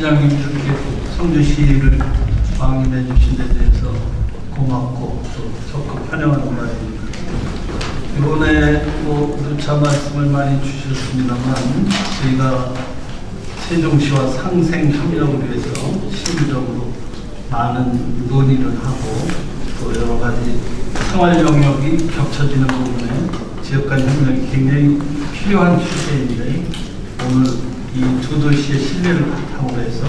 시장님 이렇게 성주시를 방문해 주신 데 대해서 고맙고 또 적극 환영하는 바입니다. 이번에 뭐 누차 말씀을 많이 주셨습니다만 저희가 세종시와 상생 협력을 위해서 실질적으로 많은 논의를 하고 또 여러 가지 생활 영역이 겹쳐지는 부분에 지역 간 협력이 굉장히 필요한 주제인데 오늘 이 두 도시의 신뢰를 바탕으로 해서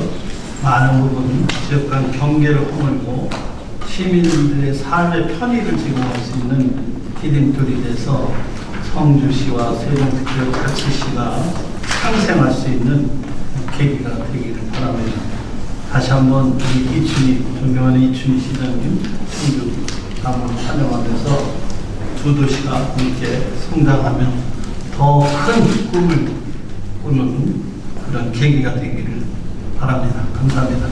많은 부분 지역 간 경계를 허물고 시민들의 삶의 편의를 제공할 수 있는 디딤돌이 돼서 성주시와 세종특별 자치시가 상생할 수 있는 계기가 되기를 바랍니다. 다시 한번 우리 이춘희, 존경하는 이춘희 시장님 성주 방문 환영하면서 두 도시가 함께 성장하면 더 큰 꿈을 꾸는 그런 계기가 되기를 바랍니다. 감사합니다.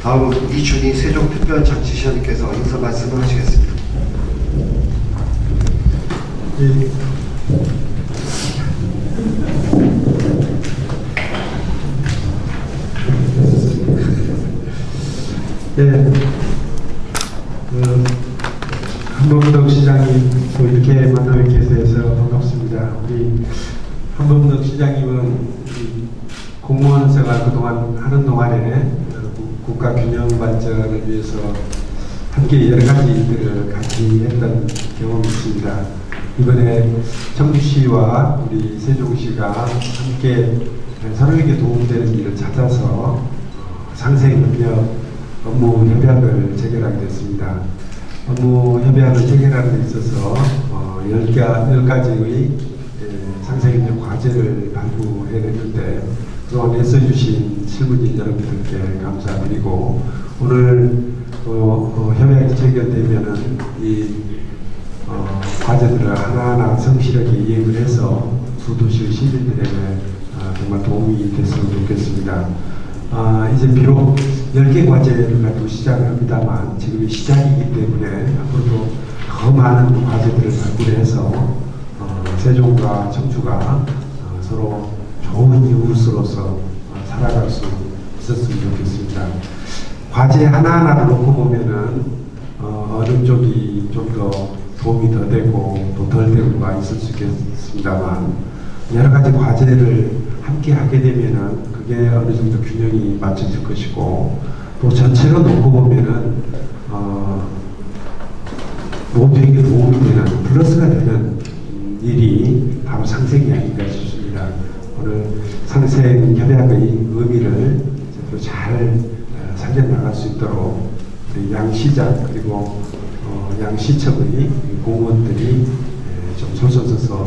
다음은 이춘희 세종특별자치시장님께서 인사 말씀을 하시겠습니다. 예, 그, 한범덕 시장님 또 이렇게 만나 뵙게 돼서 반갑습니다. 우리 한범덕 시장님은 이 공무원 생활 그동안 하는 동안에 어, 국- 국가 균형 발전을 위해서 함께 여러 가지 일들을 같이 했던 경험이 있습니다. 이번에 청주시와 우리 세종시가 함께 서로에게 도움되는 일을 찾아서 어, 상생협력 업무 협약을 체결하게 됐습니다. 업무 협약을 체결하는 데 있어서 어, 10가, 10가지의 예, 상생협력 과제를 발부해냈는데 그동안 애써주신 실무진 여러분들께 감사드리고 오늘 어, 어, 협약이 체결되면은 이 어, 과제들을 하나하나 성실하게 이행을 해서 수도시 시민들에게 아, 정말 도움이 됐으면 좋겠습니다. 아, 이제 비록 10개 과제를 가지고 시작을 합니다만 지금이 시작이기 때문에 앞으로도 더 많은 과제들을 발굴 해서 어, 세종과 청주가 어, 서로 좋은 이웃으로서 어, 살아갈 수 있었으면 좋겠습니다. 과제 하나하나를 놓고 보면은 어, 어느 쪽이 좀 더 도움이 더 되고 또 덜 되고가 있을 수 있겠습니다만 여러 가지 과제를 함께 하게 되면은 그게 어느 정도 균형이 맞춰질 것이고 또 전체로 놓고 보면은 어, 모두에게 도움이 되는 플러스가 되는 음, 일이 바로 상생이 아닌가 싶습니다. 오늘 상생 협약의 의미를 잘 어, 살려나갈 수 있도록 우리 양 시장 그리고 어, 양 시청의 공무원들이 에, 좀 솔선서서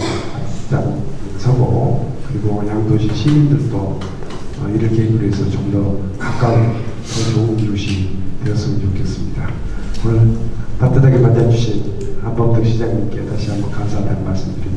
서고 그리고 양도시 시민들도 어, 이를 계기로 해서 좀 더 가까운 더 좋은 이웃이 되었으면 좋겠습니다. 오늘 따뜻하게 맞아주신 한범덕 시장님께 다시 한번 감사하다는 말씀드립니다.